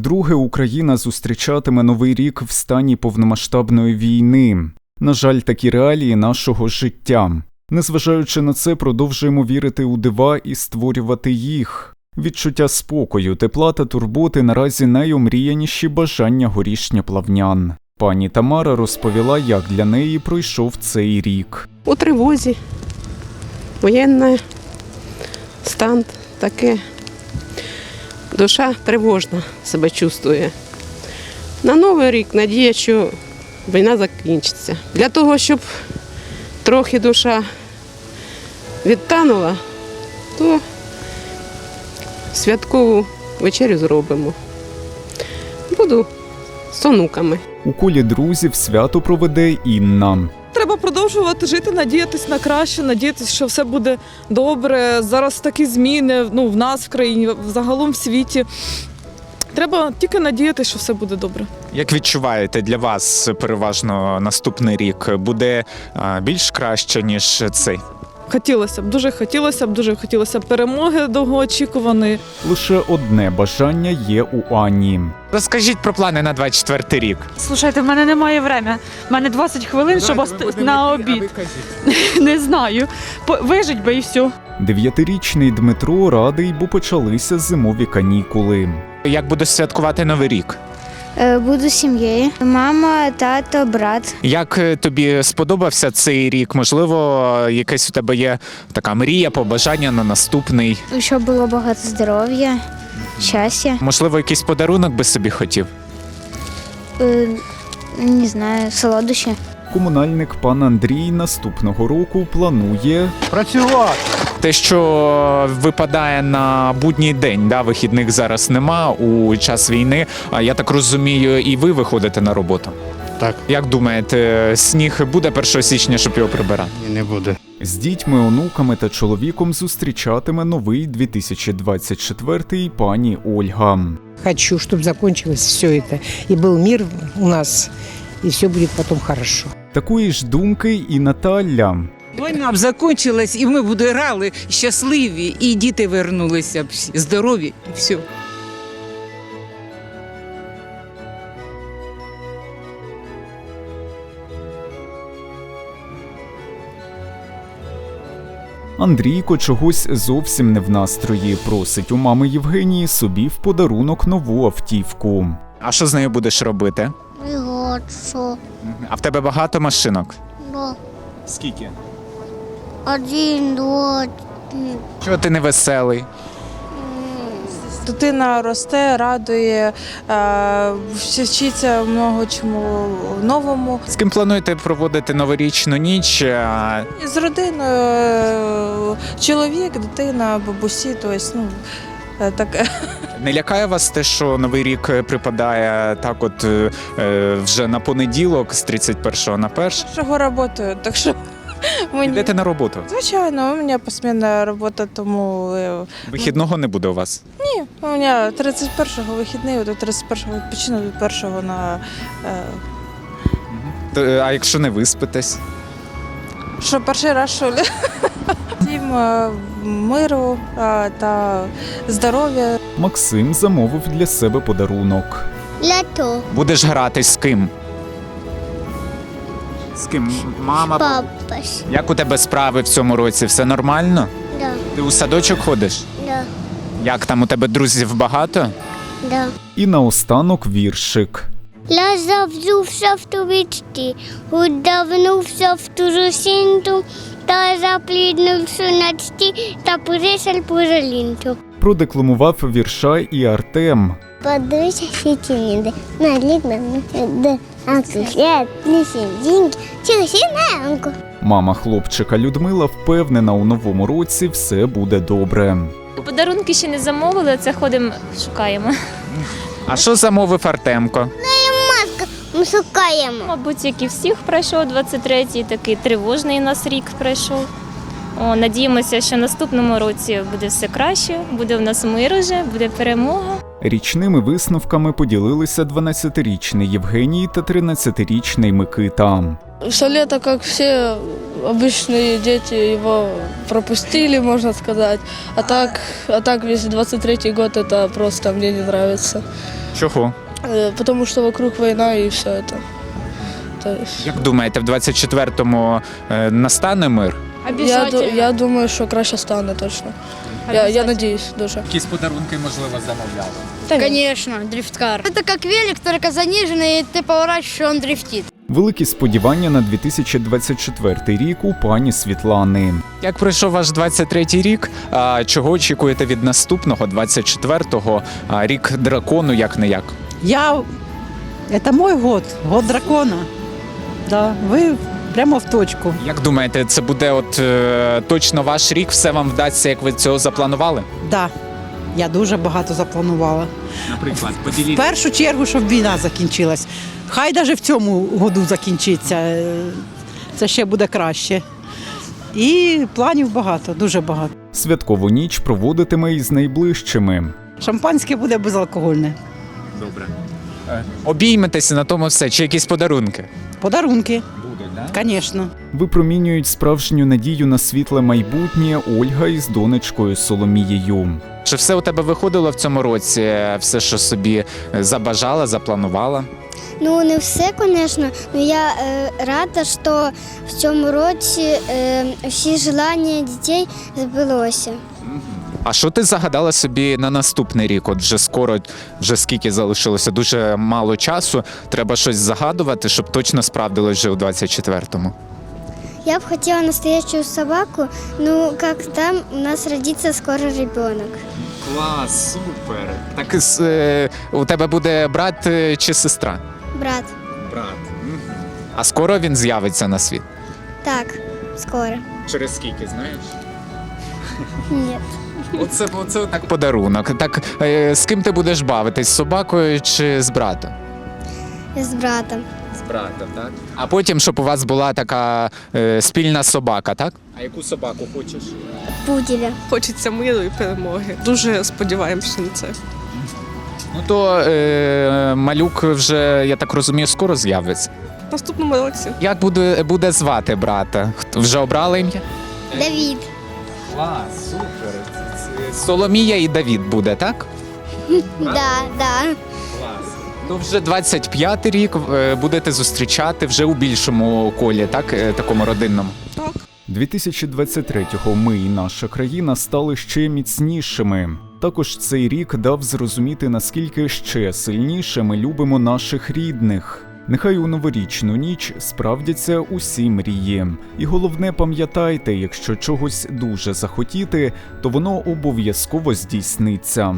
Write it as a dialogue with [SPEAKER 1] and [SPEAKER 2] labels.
[SPEAKER 1] Вдруге Україна зустрічатиме новий рік в стані повномасштабної війни. На жаль, такі реалії нашого життя. Незважаючи на це, продовжуємо вірити у дива і створювати їх. Відчуття спокою, тепла та турботи наразі найомріяніші бажання горішня плавнян. Пані Тамара розповіла, як для неї пройшов цей рік.
[SPEAKER 2] у тривозі. Воєнний стан таке. Душа тривожно себе чувствує. На Новий рік надія, що війна закінчиться. Для того, щоб трохи душа відтанула, то святкову вечерю зробимо. Буду з онуками.
[SPEAKER 1] У колі друзів свято проведе Інна.
[SPEAKER 3] Треба продовжувати жити, надіятись на краще, надіятись, що все буде добре. Зараз такі зміни ну, в нас в країні, загалом в світі. Треба тільки надіятися, що все буде добре.
[SPEAKER 4] Як відчуваєте для вас переважно наступний рік буде більш краще ніж цей?
[SPEAKER 3] Хотілося б, дуже хотілося б, дуже хотілося б перемоги довгоочікуваної.
[SPEAKER 1] Лише одне бажання є у Ані.
[SPEAKER 4] Розкажіть про плани на 24 рік.
[SPEAKER 5] Слушайте, в мене немає времени. В мене 20 хвилин, щоб ост- на обід. Не знаю. По- Вижить би і все.
[SPEAKER 1] Дев'ятирічний Дмитро радий, бо почалися зимові канікули.
[SPEAKER 4] Як будеш святкувати новий рік?
[SPEAKER 6] Е, Буду з сім'єю. Мама, тато, брат.
[SPEAKER 4] Як е, тобі сподобався цей рік? Можливо, якась у тебе є така мрія, побажання на наступний?
[SPEAKER 6] Щоб було багато здоров'я, щастя.
[SPEAKER 4] Можливо, якийсь подарунок би собі хотів?
[SPEAKER 6] Е, Не знаю, солодощі.
[SPEAKER 1] Комунальник пан Андрій наступного року планує
[SPEAKER 7] Працювати
[SPEAKER 4] Те, що випадає на будній день, да, вихідних зараз нема у час війни. А я так розумію, і ви виходите на роботу.
[SPEAKER 7] Так.
[SPEAKER 4] Як думаєте, сніг буде 1 січня, щоб його прибирати?
[SPEAKER 7] Ні, не буде.
[SPEAKER 1] з дітьми, онуками та чоловіком зустрічатиме новий 2024 пані Ольга.
[SPEAKER 8] Хочу, чтобы закончилось все это, и был мир у нас, и все будет потом хорошо.
[SPEAKER 1] Такої ж думки і Наталя.
[SPEAKER 9] Війна б закінчилась, і ми б грали щасливі, і діти вернулися б всі здорові, і все.
[SPEAKER 1] Андрійко чогось зовсім не в настрої. Просить у мами Євгенії собі в подарунок нову автівку.
[SPEAKER 4] А що з нею будеш робити?
[SPEAKER 6] Пригодшу.
[SPEAKER 4] А в тебе багато машинок?
[SPEAKER 6] Ну,
[SPEAKER 4] Скільки?
[SPEAKER 6] Один, два,
[SPEAKER 4] Чого ти не веселий?
[SPEAKER 10] Дитина росте, радує, е, вчиться много чому новому.
[SPEAKER 4] З ким плануєте проводити новорічну ніч? А,
[SPEAKER 10] І з родиною е, чоловік, дитина, бабусі, тобто, ну, е, так,
[SPEAKER 4] Не лякає вас те, що новий рік припадає так, от е, е, вже на понеділок, з 31 на 1?
[SPEAKER 10] чого працюю, так що мені...
[SPEAKER 4] Йдете на роботу.
[SPEAKER 10] Звичайно, у мене посмінна робота, тому е,
[SPEAKER 4] Вихідного не буде у вас.
[SPEAKER 10] ні, у мене 31-го вихідний, до 31-го відпочину, до 1-го на е,
[SPEAKER 4] Т- А якщо не виспитесь?
[SPEAKER 10] що перший раз що ли? Всім е, миру е, та здоров'я.
[SPEAKER 1] Максим замовив для себе подарунок.
[SPEAKER 6] лято,
[SPEAKER 4] Будеш грати з ким? З ким? Мама.
[SPEAKER 6] папаш.
[SPEAKER 4] Як у тебе справи в цьому році? Все нормально?
[SPEAKER 6] Да,
[SPEAKER 4] Ти у садочок ходиш?
[SPEAKER 6] да,
[SPEAKER 4] Як там у тебе друзів багато?
[SPEAKER 6] да.
[SPEAKER 1] І наостанок віршик.
[SPEAKER 6] Я завзувся в тувічці, удавнувся в турусінту, та запліднувся на цті, та порисаль поралінту.
[SPEAKER 1] Продекламував вірша і Артем.
[SPEAKER 6] Подивися сітініди, на лідна, де, а кусет, нісі дінки, чусіненько.
[SPEAKER 1] Мама хлопчика Людмила впевнена, у новому році все буде добре.
[SPEAKER 11] Подарунки ще не замовили, це ходимо, шукаємо.
[SPEAKER 4] А що замовив Артемко?
[SPEAKER 6] Ми шукаємо.
[SPEAKER 11] Мабуть, як і всіх пройшов 23-й, такий тривожний у нас рік пройшов. О, надіємося, що наступному році буде все краще, буде в нас мир уже, буде перемога.
[SPEAKER 1] Річними висновками поділилися 12-річний Євгеній та 13-річний Микита.
[SPEAKER 12] Все лето, как все обычные дети, его пропустили, можно сказать. А так, а так весь 23-й год это просто мне не нравится.
[SPEAKER 4] Чого?
[SPEAKER 12] Э, Потому что вокруг война и все это. То есть,
[SPEAKER 4] Як думаєте, в 24-му е, настане мир?
[SPEAKER 12] я, ду- я думаю, що краще стане точно. Я, я надіюсь дуже.
[SPEAKER 4] Якісь подарунки, можливо, замовляли.
[SPEAKER 13] Конечно, дрифткар. Это как велик, только заниженный, и ты поворачиваешь, и он дрифтит.
[SPEAKER 1] Великі сподівання на 2024 рік у пані Світлани.
[SPEAKER 4] Як пройшов ваш 23-й рік? А, чого очікуєте від наступного 24-го? А, рік дракону, як не як?
[SPEAKER 8] Я... Это мой год, год дракона. Да, вы прямо в точку.
[SPEAKER 4] Як думаєте, це буде от е, точно ваш рік? Все вам вдасться, як ви цього запланували?
[SPEAKER 8] Да, я дуже багато запланувала.
[SPEAKER 4] Наприклад,
[SPEAKER 8] В першу чергу, щоб війна закінчилась. Хай навіть в цьому году закінчиться. е, Це ще буде краще. І планів багато, дуже багато.
[SPEAKER 1] Святкову ніч проводитиме із найближчими.
[SPEAKER 8] Шампанське буде безалкогольне.
[SPEAKER 4] Добре. Обійметеся на тому все, чи якісь подарунки?
[SPEAKER 8] Подарунки? Звісно.
[SPEAKER 1] Випромінюють справжню надію на світле майбутнє Ольга із донечкою Соломією.
[SPEAKER 4] Чи все у тебе виходило в цьому році? Все, що собі забажала, запланувала?
[SPEAKER 13] Ну, не все, звісно, але я е, рада, що в цьому році е, всі желання дітей збулося.
[SPEAKER 4] А що ти загадала собі на наступний рік? От вже скоро, вже скільки залишилося, дуже мало часу. Треба щось загадувати, щоб точно справдилось вже у 24-му.
[SPEAKER 13] Я б хотіла настоящую собаку, ну, як там у нас родиться скоро ребенок.
[SPEAKER 4] Клас, супер. Так е, у тебе буде брат е, чи сестра?
[SPEAKER 13] Брат,
[SPEAKER 4] Брат. А скоро він з'явиться на світ.
[SPEAKER 13] так, скоро.
[SPEAKER 4] Через скільки, знаєш?
[SPEAKER 13] Ні.
[SPEAKER 4] Оце, оце так подарунок. Так е, з ким ти будеш бавитись? З собакою чи з братом?
[SPEAKER 13] З братом.
[SPEAKER 4] З братом, так? А потім, щоб у вас була така е, спільна собака, так? А яку собаку хочеш?
[SPEAKER 13] Пуділя.
[SPEAKER 9] Хочеться миру і перемоги. Дуже сподіваємося на це.
[SPEAKER 4] Ну то е, малюк вже, я так розумію, скоро з'явиться.
[SPEAKER 9] В наступному році.
[SPEAKER 4] Як буде, буде звати брата? Хто- Вже обрали ім'я?
[SPEAKER 13] Давід.
[SPEAKER 4] Клас, супер. Соломія і Давід буде, так?
[SPEAKER 13] Да, да.
[SPEAKER 4] То вже 25-й рік е, будете зустрічати вже у більшому колі, так? Е, Такому родинному.
[SPEAKER 1] 2023-го ми і наша країна стали ще міцнішими. Також цей рік дав зрозуміти, наскільки ще сильніше ми любимо наших рідних. Нехай у новорічну ніч справдяться усі мрії. І головне, пам'ятайте, якщо чогось дуже захотіти, то воно обов'язково здійсниться.